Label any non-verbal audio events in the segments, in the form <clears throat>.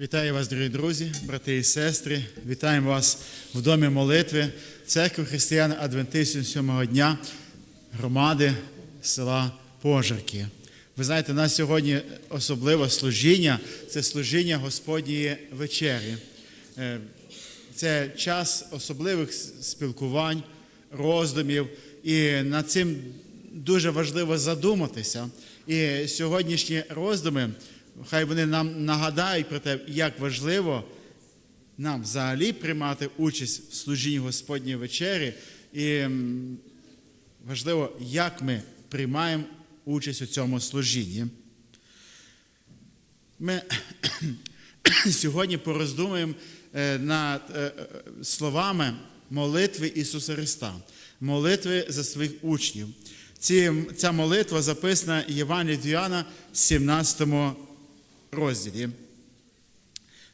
Вітаю вас, дорогі друзі, брати і сестри. Вітаємо вас в домі молитви церкви християн Адвентистів сьомого дня громади села Пожарки. Ви знаєте, нас сьогодні особливе служіння це служіння Господньої вечері. Е, Це час особливих спілкувань, роздумів, і над цим дуже важливо задуматися. І сьогоднішні роздуми, хай вони нам нагадають про те, як важливо нам взагалі приймати участь в служінні Господньої вечері, і важливо, як ми приймаємо участь у цьому служінні. Ми <clears throat> сьогодні пороздумуємо е, над е, е, словами молитви Ісуса Христа, молитви за своїх учнів. Ці, ця молитва записана Євангелії від Іоанна, 17 розділі.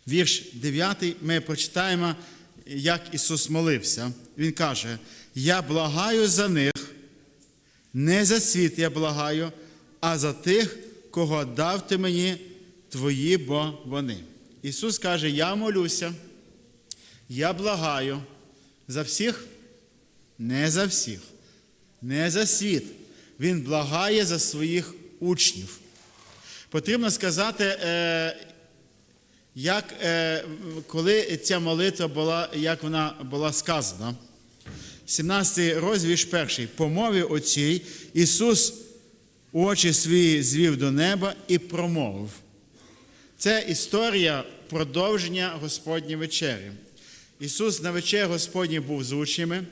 Вірш 9 ми прочитаємо, як Ісус молився. Він каже: Я благаю за них, не за світ я благаю, а за тих, кого дав ти мені, твої, бо вони. Ісус каже: Я молюся, я благаю за всіх, не за всіх, не за світ. Він благає за своїх учнів. Потрібно сказати, е, як, е, коли ця молитва була, як вона була сказана. 17 розділ, вірш перший. По мові оцій Ісус очі свої звів до неба і промовив. Це історія продовження Господньої вечері. Ісус на вечері Господній був з учнями,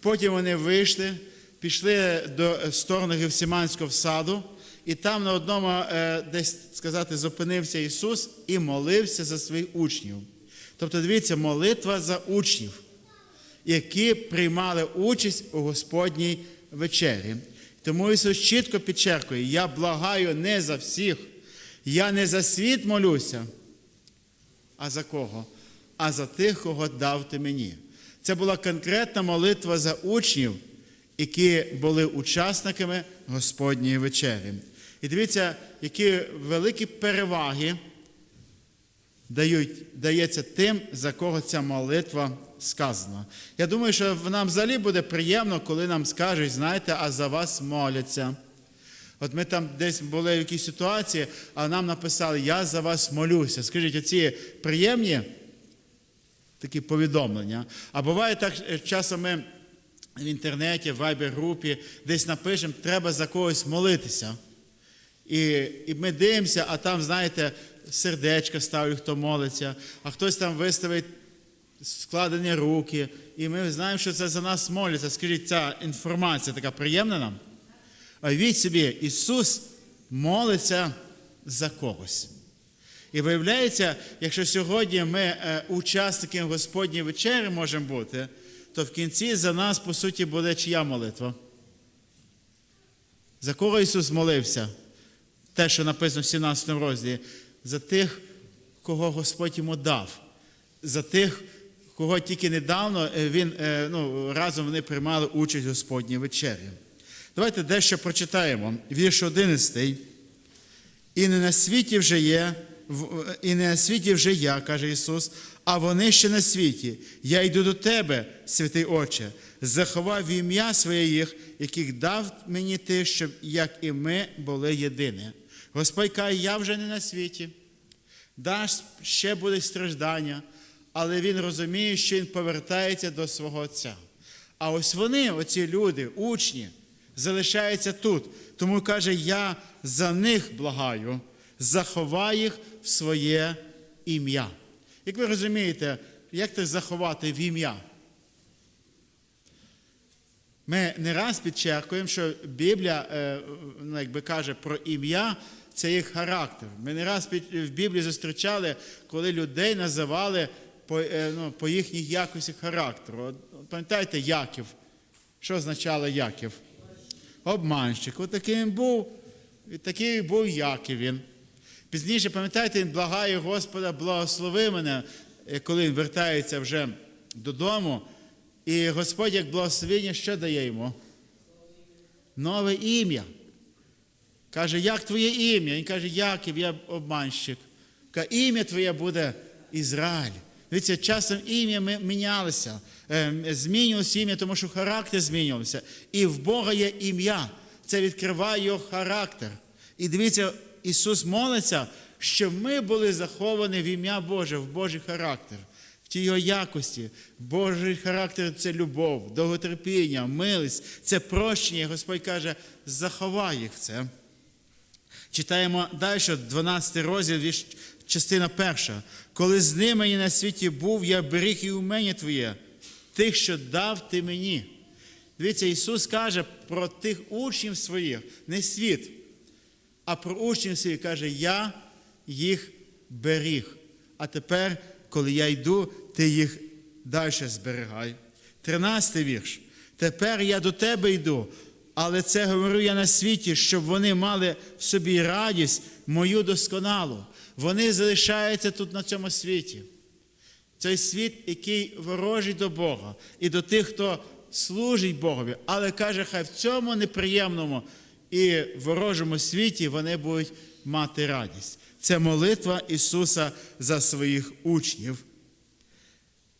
потім вони вийшли, пішли до сторони Гевсиманського саду, і там на одному, е, десь сказати, зупинився Ісус і молився за своїх учнів. Тобто, дивіться, молитва за учнів, які приймали участь у Господній вечері. Тому Ісус чітко підчеркує: я благаю не за всіх, я не за світ молюся, а за кого? А за тих, кого дав ти мені. Це була конкретна молитва за учнів, які були учасниками Господньої вечері. І дивіться, які великі переваги дають, дається тим, за кого ця молитва сказана. Я думаю, що нам взагалі буде приємно, коли нам скажуть, знаєте, а за вас моляться. От ми там десь були в якійсь ситуації, а нам написали, я за вас молюся. Скажіть, оці приємні такі повідомлення. А буває так, е, часом ми в інтернеті, в вайбер-групі десь напишемо, треба за когось молитися. І, і ми дивимося, а там, знаєте, сердечка ставлять, хто молиться, а хтось там виставить складені руки. І ми знаємо, що це за нас моляться. Скажіть, ця інформація така приємна нам? А від собі, Ісус молиться за когось. І виявляється, якщо сьогодні ми е, учасниками Господньої вечері можемо бути, то в кінці за нас, по суті, буде чия молитва? За кого Ісус молився? Те, що написано в 17 розділі, за тих, кого Господь йому дав, за тих, кого тільки недавно е, він, е, ну, разом вони приймали участь в Господній вечері. Давайте дещо прочитаємо. Вірш 11. І не на світі вже є, і не на світі вже я, каже Ісус, а вони ще на світі. Я йду до тебе, святий Отче, заховав в ім'я своє їх, яких дав мені ти, щоб як і ми були єдині. Господь каже, я вже не на світі. Даш ще будуть страждання, але він розуміє, що він повертається до свого Отця. А ось вони, оці люди, учні, залишаються тут. Тому каже, я за них благаю, заховай їх в своє ім'я. Як ви розумієте, як це заховати в ім'я? Ми не раз підчеркуємо, що Біблія е, ну, якби каже про ім'я, це їх характер. Ми не раз в Біблії зустрічали, коли людей називали по, е, ну, по їхній якості характеру. Пам'ятаєте, Яків? Що означало Яків? Обманщик. От такий він був, такий був Яків він. Пізніше, пам'ятаєте, він благає Господа, благослови мене, е, коли він вертається вже додому. І Господь, як благословення, що дає йому? Нове ім'я. Каже, як твоє ім'я? Він каже, Яків, я обманщик. Ка ім'я Твоє буде Ізраїль. Дивіться, часом ім'я мінялося, е, змінювалося ім'я, тому що характер змінювався. І в Бога є ім'я. Це відкриває його характер. І дивіться, Ісус молиться, щоб ми були заховані в ім'я Боже, в Божий характер, в тій його якості. Божий характер це любов, довготерпіння, милість, це прощення. Господь каже, заховай їх в це. Читаємо далі, 12 розділ, частина перша. Коли з ними на світі був, я беріг і умення Твоє, тих, що дав ти мені. Дивіться, Ісус каже про тих учнів своїх, не світ, а про учнів своїх каже, я їх беріг. А тепер, коли я йду, ти їх далі зберігай. 13 вірш. Тепер я до тебе йду, але це говорю я на світі, щоб вони мали в собі радість мою досконалу. Вони залишаються тут на цьому світі. Цей світ, який ворожий до Бога і до тих, хто служить Богові, але каже, хай в цьому неприємному і ворожому світі вони будуть мати радість. Це молитва Ісуса за своїх учнів.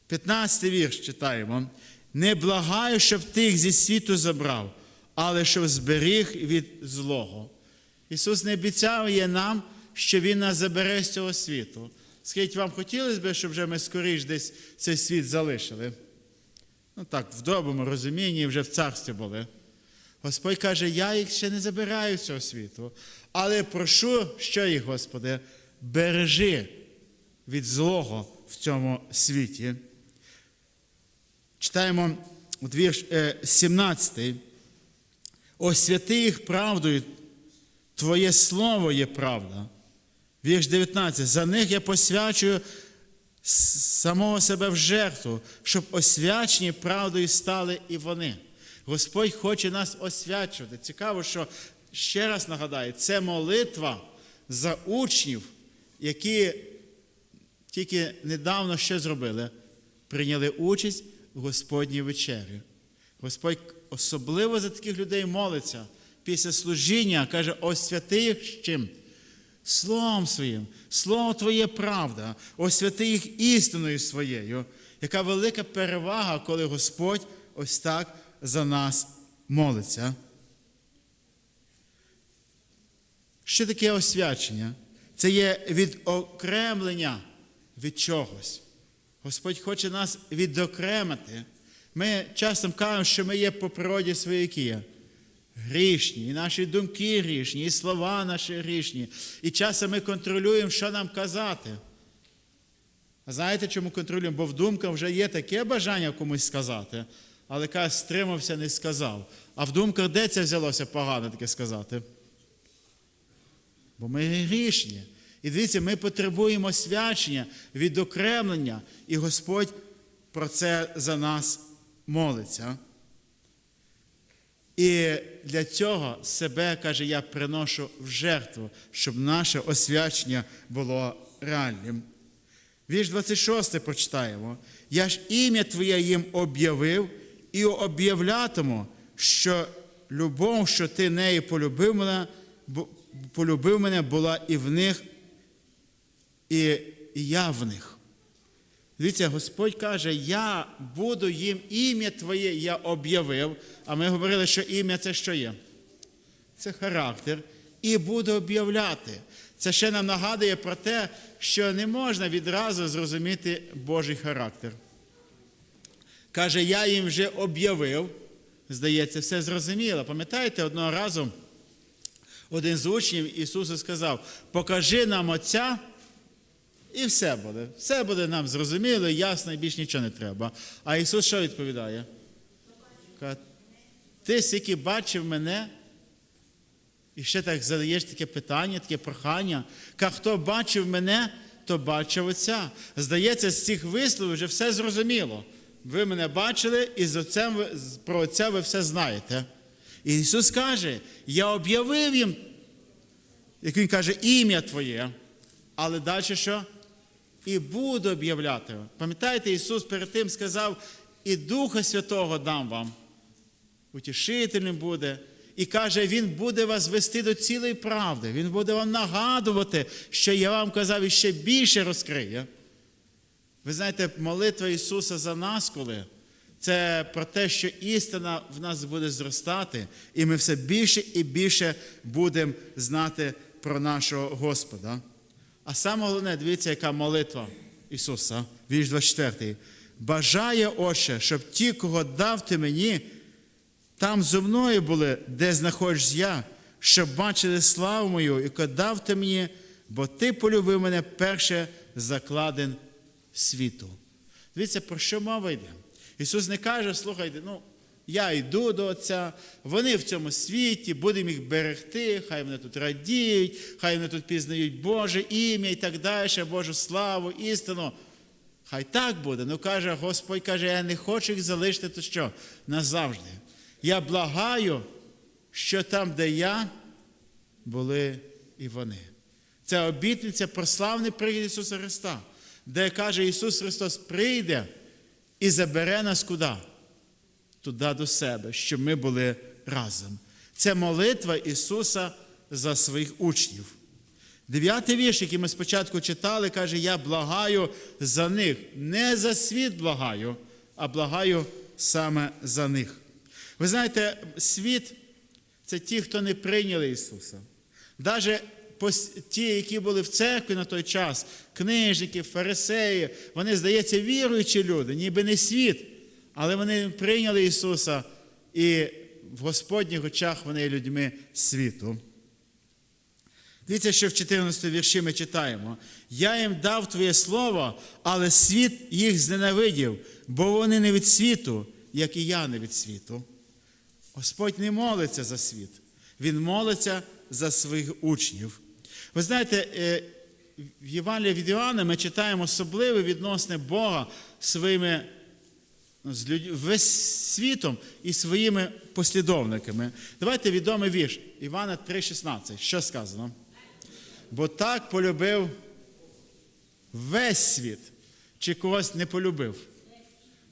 15 вірш читаємо. Не благаю, щоб ти їх зі світу забрав, але щоб зберіг від злого. Ісус не обіцяв є нам, що Він нас забере з цього світу. Скажіть, вам хотілося б, щоб вже ми скоріш десь цей світ залишили? Ну так, в доброму розумінні вже в царстві були. Господь каже, я їх ще не забираю з цього світу, але прошу, що їх, Господи, бережи від злого в цьому світі. Читаємо вірш е, 17. Освяти їх правдою, Твоє слово є правда. Вірш 19. За них я посвячую самого себе в жертву, щоб освячені правдою стали і вони. Господь хоче нас освячувати. Цікаво, що ще раз нагадаю, це молитва за учнів, які тільки недавно що зробили? Прийняли участь в Господній вечері. Господь особливо за таких людей молиться після служіння, каже, освяти їх з чим? Словом своїм, слово Твоє правда, освяти їх істиною своєю. Яка велика перевага, коли Господь ось так за нас молиться. Що таке освячення? Це є відокремлення від чогось. Господь хоче нас відокремити. Ми часто кажемо, що ми є по природі свої. Грішні, і наші думки грішні, і слова наші грішні. І часом ми контролюємо, що нам казати. А знаєте, чому контролюємо? Бо в думках вже є таке бажання комусь сказати, але каже, стримався, не сказав. А в думках де це взялося погано таке сказати? Бо ми грішні. І дивіться, ми потребуємо свячення, відокремлення, і Господь про це за нас молиться. І для цього себе, каже, я приношу в жертву, щоб наше освячення було реальним. Вірш 26 прочитаємо. Я ж ім'я Твоє їм об'явив і об'являтиму, що любов, що ти нею полюбив мене, полюбив мене, була і в них, і я в них. Дивіться, Господь каже, я буду їм ім'я Твоє, я об'явив. А ми говорили, що ім'я це що є? Це характер. І буду об'являти. Це ще нам нагадує про те, що не можна відразу зрозуміти Божий характер. Каже, я їм вже об'явив. Здається, все зрозуміло. Пам'ятаєте, одного разу один з учнів Ісусу сказав: покажи нам Отця, і все буде. Все буде нам зрозуміло, ясно, і більш нічого не треба. А Ісус що відповідає? Ти скільки бачив мене, і ще так задаєш таке питання, таке прохання. Каже, хто бачив мене, то бачив Отця. Здається, з цих висловів вже все зрозуміло. Ви мене бачили, і з отцем про Отця ви все знаєте. І Ісус каже: Я об'явив їм, як Він каже, ім'я Твоє. Але далі що? І буду об'являти. Пам'ятаєте, Ісус перед тим сказав, і Духа Святого дам вам. Утішительним буде, І каже, Він буде вас вести до цілої правди. Він буде вам нагадувати, що я вам казав і ще більше розкриє. Ви знаєте, молитва Ісуса за нас, коли це про те, що істина в нас буде зростати, і ми все більше і більше будемо знати про нашого Господа. А саме головне, дивіться, яка молитва Ісуса, вірш 24. Бажає, Отче, щоб ті, кого дав ти мені, там зо мною були, де знаходжусь я, щоб бачили славу мою, яку дав ти мені, бо ти полюбив мене перше закладен світу. Дивіться, про що мова йде? Ісус не каже, слухайте, ну, я йду до Отця, вони в цьому світі, будемо їх берегти, хай вони тут радіють, хай вони тут пізнають Боже ім'я і так далі, Божу славу, істину. Хай так буде. Ну каже, Господь каже, я не хочу їх залишити, то що? Назавжди. Я благаю, що там, де я, були і вони. Це обітниця про славний прихід Ісуса Христа, де каже Ісус Христос прийде і забере нас куди? Туди до себе, щоб ми були разом. Це молитва Ісуса за своїх учнів. Дев'ятий вірш, який ми спочатку читали, каже: Я благаю за них. Не за світ благаю, а благаю саме за них. Ви знаєте, світ це ті, хто не прийняли Ісуса. Навіть ті, які були в церкві на той час, книжники, фарисеї, вони, здається, віруючі люди, ніби не світ, але вони прийняли Ісуса, і в Господніх очах вони є людьми світу. Дивіться, що в 14 вірші ми читаємо: Я їм дав Твоє Слово, але світ їх зненавидів, бо вони не від світу, як і я не від світу. Господь не молиться за світ, Він молиться за своїх учнів. Ви знаєте, в Євангелії від Іоанна ми читаємо особливе відносини Бога своїми з людь... весь світом і своїми послідовниками. Давайте відомий вірш Івана 3,16. Що сказано? Бо так полюбив весь світ, чи когось не полюбив.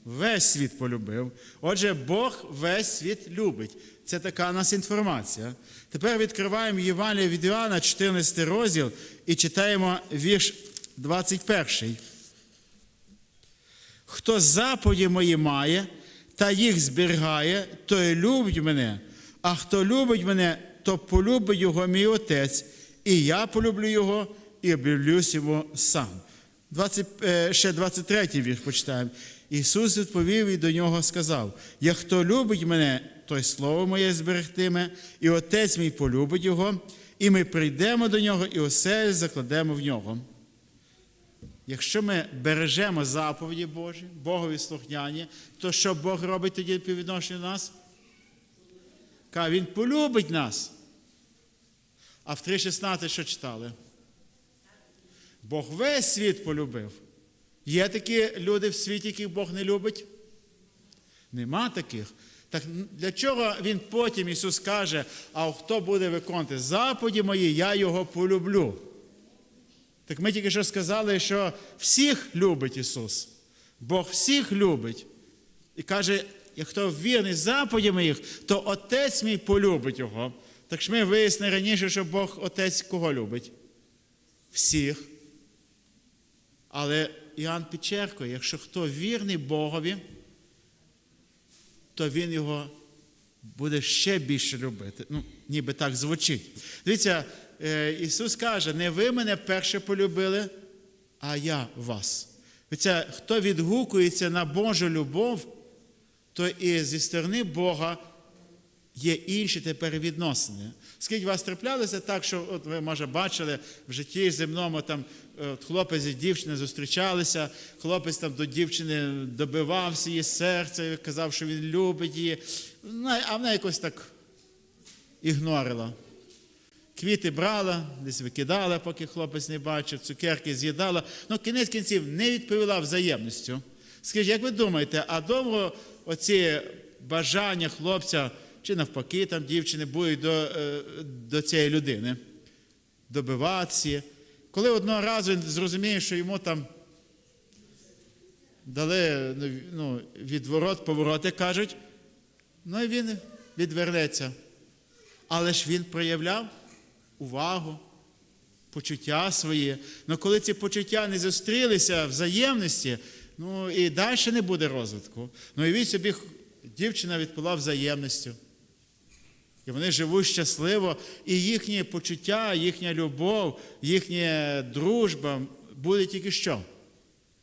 Весь світ полюбив. Отже, Бог весь світ любить. Це така у нас інформація. Тепер відкриваємо Євангелія від Іоанна, 14 розділ, і читаємо вірш 21. Хто заповіді мої має та їх зберігає, той любить мене, а хто любить мене, то полюбить його мій Отець, і я полюблю його і об'явлюсь його сам. 20, ще 23 вірш почитаємо. Ісус відповів і до нього сказав: Як хто любить мене, той слово моє зберегтиме, і Отець мій полюбить його, і ми прийдемо до нього, і осель закладемо в нього. Якщо ми бережемо заповіді Божі, Богові слухняні, то що Бог робить тоді по відношенню до нас? Каже, Він полюбить нас. А в 3.16 що читали? Бог весь світ полюбив. Є такі люди в світі, яких Бог не любить? Нема таких. Так для чого Він потім Ісус каже, а хто буде виконувати заповіді мої, я його полюблю. Так ми тільки що сказали, що всіх любить Ісус. Бог всіх любить. І каже, як хто вірний заповіді моїх, то Отець мій полюбить Його. Так ж ми вияснили раніше, що Бог Отець кого любить? Всіх. Але Іоанн підчеркує, якщо хто вірний Богові, то Він його буде ще більше любити. Ну, ніби так звучить. Дивіться, Ісус каже, не ви мене перше полюбили, а я вас. Дивіться, хто відгукується на Божу любов, то і зі сторони Бога є інші тепер відносини. Скільки вас траплялося так, що от ви, може, бачили в житті земному, там от хлопець і дівчина зустрічалися, хлопець там до дівчини добивався її серце, казав, що він любить її, а вона якось так ігнорила. Квіти брала, десь викидала, поки хлопець не бачив, цукерки з'їдала. Ну, кінець кінців не відповіла взаємністю. Скажіть, як ви думаєте, а довго оці бажання хлопця чи навпаки там дівчини будуть до до цієї людини добиватися? Коли одного разу він зрозуміє, що йому там дали ну, відворот, повороти кажуть, ну і він відвернеться. але ж він проявляв увагу, почуття свої. Але коли ці почуття не зустрілися взаємності, ну і далі не буде розвитку. Ну і від собі дівчина відпила взаємністю. І вони живуть щасливо, і їхнє почуття, їхня любов, їхня дружба буде тільки що?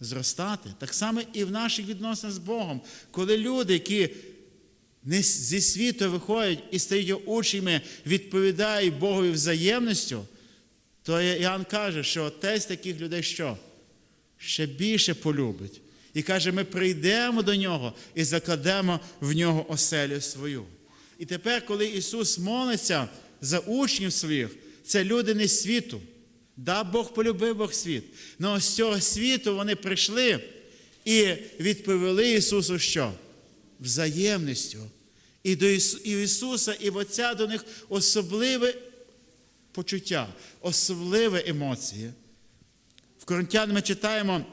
Зростати. Так само і в наших відносинах з Богом. Коли люди, які не зі світу виходять і стають учнями, відповідають Богові взаємністю, то Іоанн каже, що отець таких людей що? Ще більше полюбить. І каже, ми прийдемо до нього і закладемо в нього оселю свою. І тепер, коли Ісус молиться за учнів своїх, це люди не світу. Да, Бог полюбив Бог світ. Але з цього світу вони прийшли і відповіли Ісусу що? Взаємністю. І до Ісуса, і в Отця до них особливе почуття, особливі емоції. В Коринтян ми читаємо,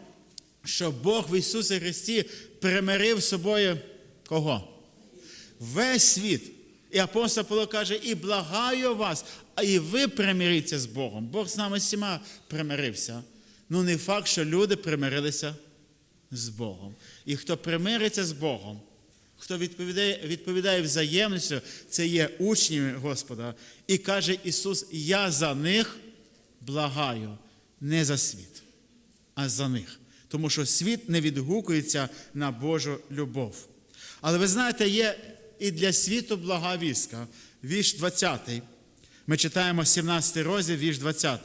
що Бог в Ісусі Христі примирив з собою кого? Весь світ. І апостол Павло каже, і благаю вас, а і ви примиріться з Богом. Бог з нами всіма примирився. Ну, не факт, що люди примирилися з Богом. І хто примириться з Богом, хто відповідає, відповідає взаємністю, це є учнями Господа. І каже Ісус, я за них благаю, не за світ, а за них. Тому що світ не відгукується на Божу любов. Але ви знаєте, є і для світу блага вістка. Вірш 20. Ми читаємо 17 розділ, вірш 20.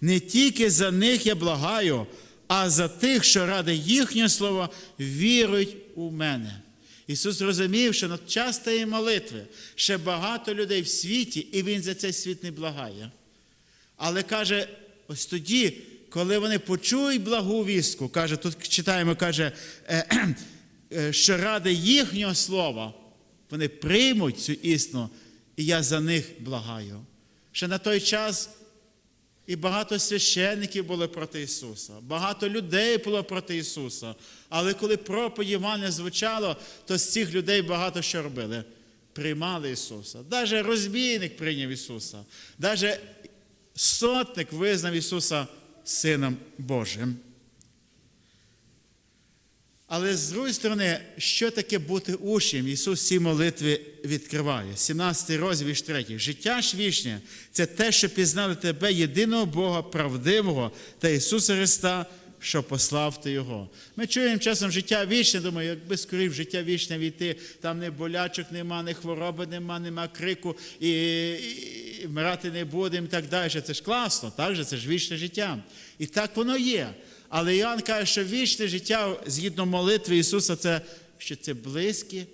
Не тільки за них я благаю, а за тих, що ради їхнього слова вірують у мене. Ісус розумів, що на час тієї молитви ще багато людей в світі, і Він за цей світ не благає. Але каже, ось тоді, коли вони почують благу вістку, каже, тут читаємо, каже, е, е, що ради їхнього слова вони приймуть цю істину, і я за них благаю. Ще на той час і багато священників були проти Ісуса, багато людей було проти Ісуса. Але коли проповідь Івана звучало, то з цих людей багато що робили. Приймали Ісуса. Навіть розбійник прийняв Ісуса. Навіть сотник визнав Ісуса Сином Божим. Але з другої сторони, що таке бути учнем? Ісус в цій молитві відкриває. 17 розділ, вірш 3. Життя ж вічне це те, що пізнали тебе, єдиного Бога, правдивого та Ісуса Христа, що послав ти Його. Ми чуємо часом життя вічне, думаю, якби скоріше життя вічне війти, там не болячок нема, не хвороби нема, нема крику, і, і, і вмирати не будемо і так далі. Це ж класно, так же? це ж вічне життя. І так воно є. Але Іоанн каже, що вічне життя згідно молитви Ісуса, це що це близькі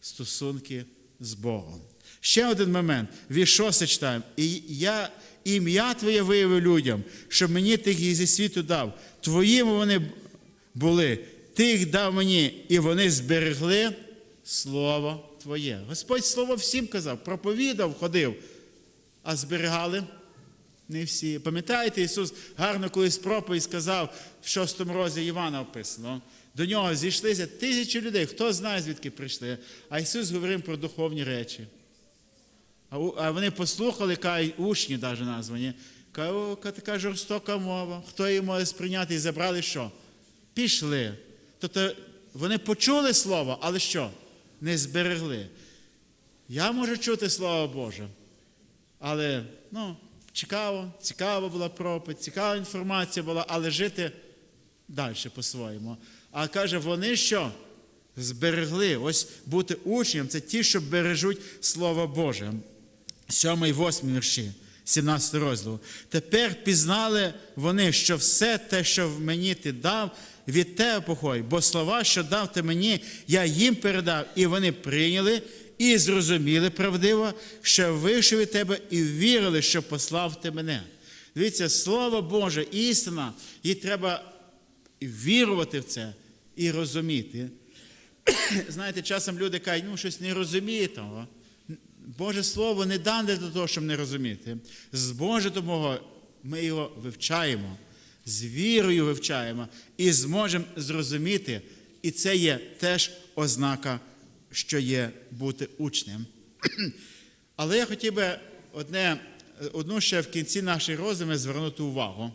стосунки з Богом. Ще один момент. Вірш 6 читаємо. І я ім'я Твоє виявив людям, щоб мені ти їх зі світу дав. Твоїми вони були, ти їх дав мені, і вони зберегли Слово Твоє. Господь Слово всім казав, проповідав, ходив, а зберігали. Не всі. Пам'ятаєте, Ісус гарно колись проповідь сказав в шостому розі Івана описано. До нього зійшлися тисячі людей, хто знає, звідки прийшли. А Ісус говорив про духовні речі. А вони послухали, кажуть, учні навіть названі. Кажуть, «О, така жорстока мова. Хто її може сприйняти і забрали що? Пішли. Тобто вони почули слово, але що? Не зберегли. Я можу чути Слово Боже. Але ну, цікаво, цікава була проповідь, цікава інформація була, але жити далі по-своєму. А каже, вони що? Зберегли. Ось бути учнем це ті, що бережуть Слово Боже. Сьомий, восьмий вірші, 17 розділу. Тепер пізнали вони, що все те, що в мені ти дав, від тебе походить, бо слова, що дав ти мені, я їм передав, і вони прийняли і зрозуміли правдиво, що вийшов від тебе і вірили, що послав ти мене. Дивіться, Слово Боже, істина, їй треба вірувати в це і розуміти. <clears throat> Знаєте, часом люди кажуть, ну щось не розуміє того. Боже Слово не дане до того, щоб не розуміти. З Божого допомогою ми його вивчаємо, з вірою вивчаємо і зможемо зрозуміти. І це є теж ознака, що є бути учнем. <clears throat> Але я хотів би одне, одну ще в кінці нашої роздуми звернути увагу.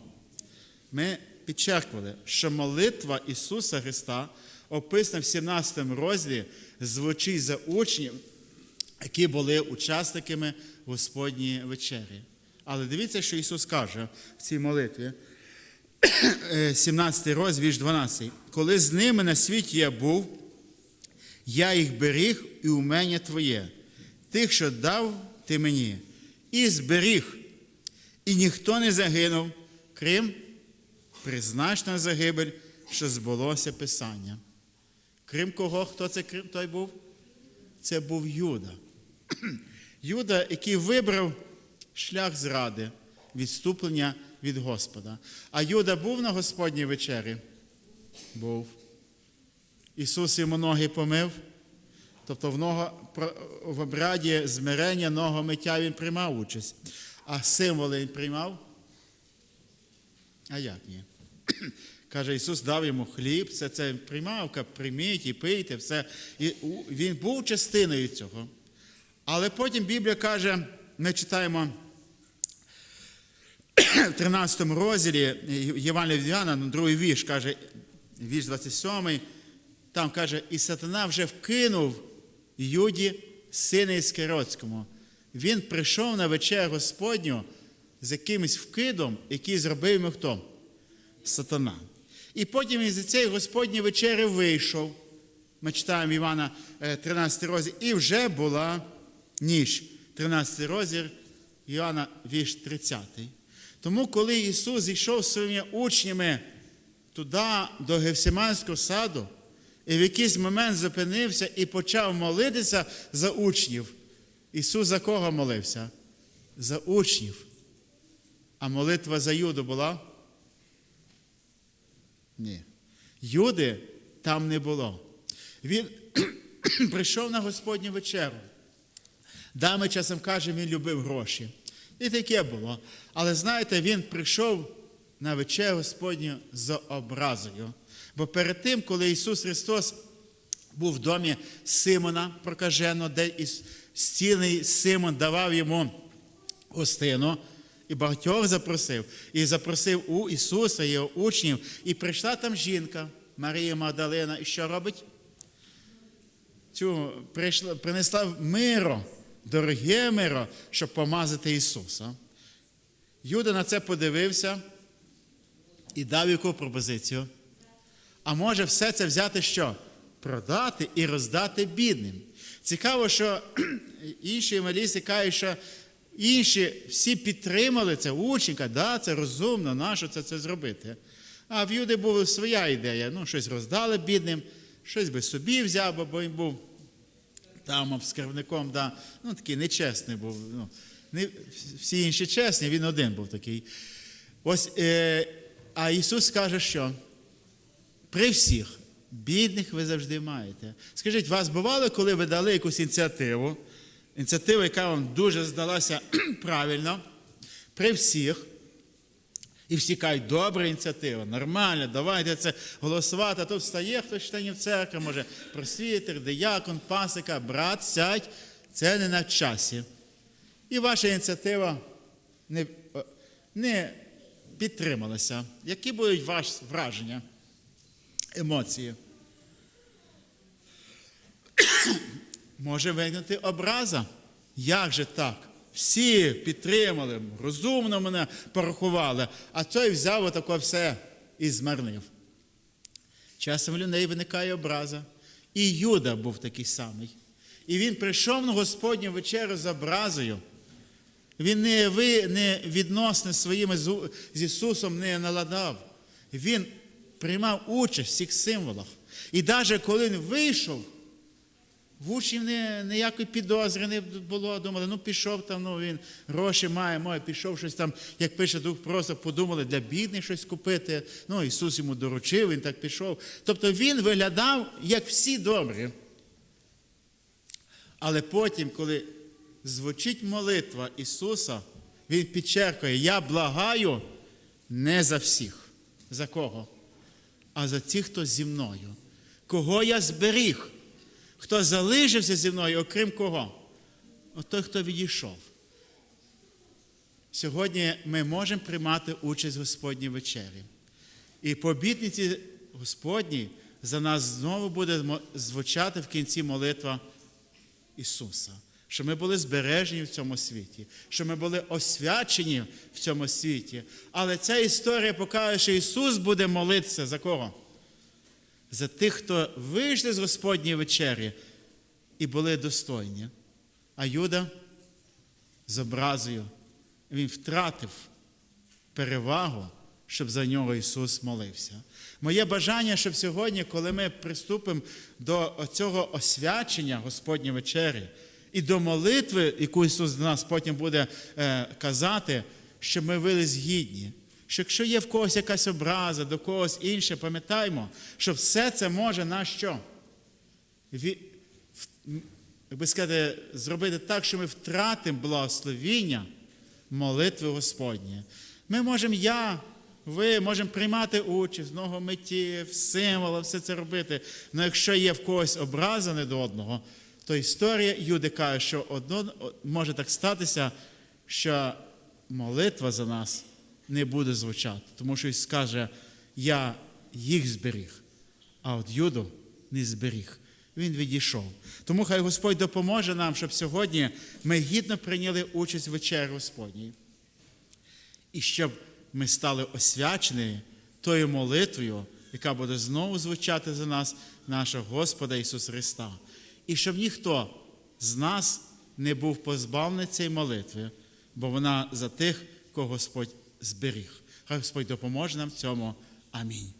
Ми підчеркували, що молитва Ісуса Христа, описана в 17 розділі, звучить за учнів, які були учасниками Господньої вечері. Але дивіться, що Ісус каже в цій молитві. <clears throat> Е, 17 розділ, вірш 12. Коли з ними на світі я був, я їх беріг і умення Твоє, тих, що дав ти мені, і зберіг, і ніхто не загинув, крім призначена загибель, що збулося Писання. Крім кого, хто це крім той був? Це був Юда. <clears throat> Юда, який вибрав шлях зради, відступлення від Господа. А Юда був на Господній вечері? Був. Ісус йому ноги помив. Тобто в, ного, в обряді змирення ного миття він приймав участь. А символи він приймав? А як ні? <clears throat> Каже, Ісус дав йому хліб, це це приймав, прийміть і пийте, все. І він був частиною цього. Але потім Біблія каже, ми читаємо <clears throat> в 13 розділі Євангелія Іоанна, другий вірш, каже, вірш 27, там каже, і сатана вже вкинув Юді, сина Іскаротському. Він прийшов на вечер Господню з якимось вкидом, який зробив йому хто? Сатана. І потім із цієї Господньої вечері вийшов. Ми читаємо Івана 13 розділ, і вже була ніч. 13 розділ Іоанна вірш 30. Тому, коли Ісус зійшов з своїми учнями туди, до Гевсиманського саду, і в якийсь момент зупинився і почав молитися за учнів. Ісус за кого молився? За учнів. А молитва за Юду була? Ні. Юди там не було. Він <clears throat> прийшов на Господню вечеру. Да, ми часом кажемо, він любив гроші. І таке було. Але знаєте, він прийшов на вечерю Господню за образою. Бо перед тим, коли Ісус Христос був в домі Симона прокажено, де стілий Симон давав йому гостину, і багатьох запросив, і запросив у Ісуса, його учнів, і прийшла там жінка, Марія Магдалина, і що робить? Цю прийшла, принесла миро, дороге миро, щоб помазати Ісуса. Юда на це подивився і дав яку пропозицію. А може все це взяти що? Продати і роздати бідним. Цікаво, що <clears throat> інші евангелісти кажуть, що інші всі підтримали це ученька, да, це розумно, нащо це це зробити. А в Юди була своя ідея. Ну, щось роздали бідним, щось би собі взяв, бо він був там скарбником, да, ну такий нечесний був. Ну, не, Всі інші чесні, він один був такий. Ось, е, А Ісус каже, що при всіх бідних ви завжди маєте. Скажіть, вас бувало, коли ви дали якусь ініціативу, ініціативу, яка вам дуже здалася <clears throat> правильно, при всіх, і всі кажуть, добра ініціатива, нормально, давайте це голосувати. А тут встає хтось читає в церкві, може, просвітер, диякон, пасика, брат, сядь, це не на часі. І ваша ініціатива не, не підтрималася. Які будуть ваші враження, емоції? <coughs> Може виникнути образа. Як же так? Всі підтримали, розумно мене порахували, а той взяв отако все і змарнив. Часом в людей виникає образа. І Юда був такий самий. І він прийшов на Господню вечерю з образою. Він не ви, не відносне своїми з Ісусом не наладав. Він приймав участь в цих символах. І навіть коли він вийшов, в учнів ніякої підозри не було, думали, ну пішов там, ну він гроші має, має, пішов щось там, як пише Дух, просто подумали, для бідних щось купити. Ну, Ісус йому доручив, він так пішов. Тобто він виглядав, як всі добрі. Але потім, коли звучить молитва Ісуса, Він підчеркує, я благаю не за всіх. За кого? А за тих, хто зі мною. Кого я зберіг? Хто залишився зі мною, окрім кого? От той, хто відійшов. Сьогодні ми можемо приймати участь в Господній вечері. І по обітниці Господній за нас знову буде звучати в кінці молитва Ісуса, що ми були збережені в цьому світі, що ми були освячені в цьому світі. Але ця історія покаже, що Ісус буде молитися за кого? За тих, хто вийшли з Господньої вечері і були достойні. А Юда з образою він втратив перевагу, щоб за нього Ісус молився. Моє бажання, щоб сьогодні, коли ми приступимо до цього освячення Господньої вечері і до молитви, яку Ісус до нас потім буде е, казати, щоб ми вились гідні. Що якщо є в когось якась образа, до когось інше, пам'ятаймо, що все це може на що? Ві- Як би сказати, зробити так, що ми втратимо благословіння молитви Господні. Ми можемо, я, ви можемо приймати участь в многомитті, в символах, все це робити. Але якщо є в когось образа не до одного, то історія Юди каже, що одно, може так статися, що молитва за нас не буде звучати. Тому що Ісус скаже, я їх зберіг, а от Юду не зберіг. Він відійшов. Тому хай Господь допоможе нам, щоб сьогодні ми гідно прийняли участь в вечері Господній. І щоб ми стали освячені тою молитвою, яка буде знову звучати за нас, нашого Господа Ісуса Христа. І щоб ніхто з нас не був позбавлений цієї молитви, бо вона за тих, кого Господь зберіг. Хай Господь допоможе нам в цьому. Амінь.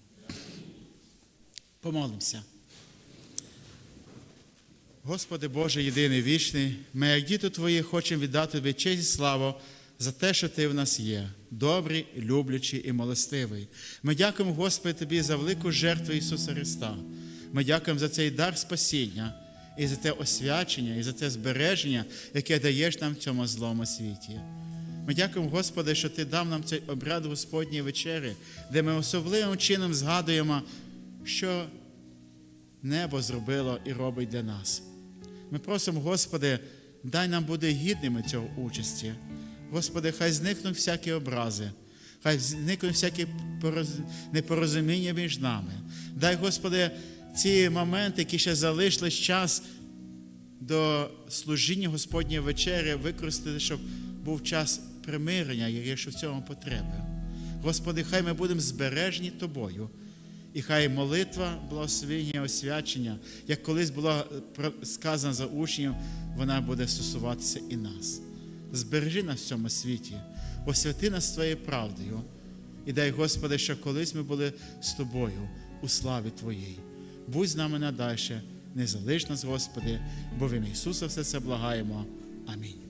Помолимося. Господи Боже, єдиний вічний, ми, як діти Твої, хочемо віддати Тобі честь і славу за те, що Ти в нас є, добрий, люблячий і милостивий. Ми дякуємо, Господи, Тобі за велику жертву Ісуса Христа. Ми дякуємо за цей дар спасіння і за те освячення, і за те збереження, яке даєш нам в цьому злому світі. Ми дякуємо, Господи, що Ти дав нам цей обряд Господньої вечері, де ми особливим чином згадуємо, що небо зробило і робить для нас. Ми просимо, Господи, дай нам бути гідними цього участі. Господи, хай зникнуть всякі образи, хай зникнуть всякі непорозуміння між нами. Дай, Господи, ці моменти, які ще залишились час до служіння Господньої вечері, використати, щоб був час примирення, якщо в цьому потреби. Господи, хай ми будемо збережені Тобою. І хай молитва, благословення, освячення, як колись було про- сказано за учнів, вона буде стосуватися і нас. Збережи нас в цьому світі, освяти нас Твоєю правдою. І дай, Господи, що колись ми були з Тобою у славі Твоїй. Будь з нами надальше, не залиш нас, Господи, бо в ім'я Ісуса все це благаємо. Амінь.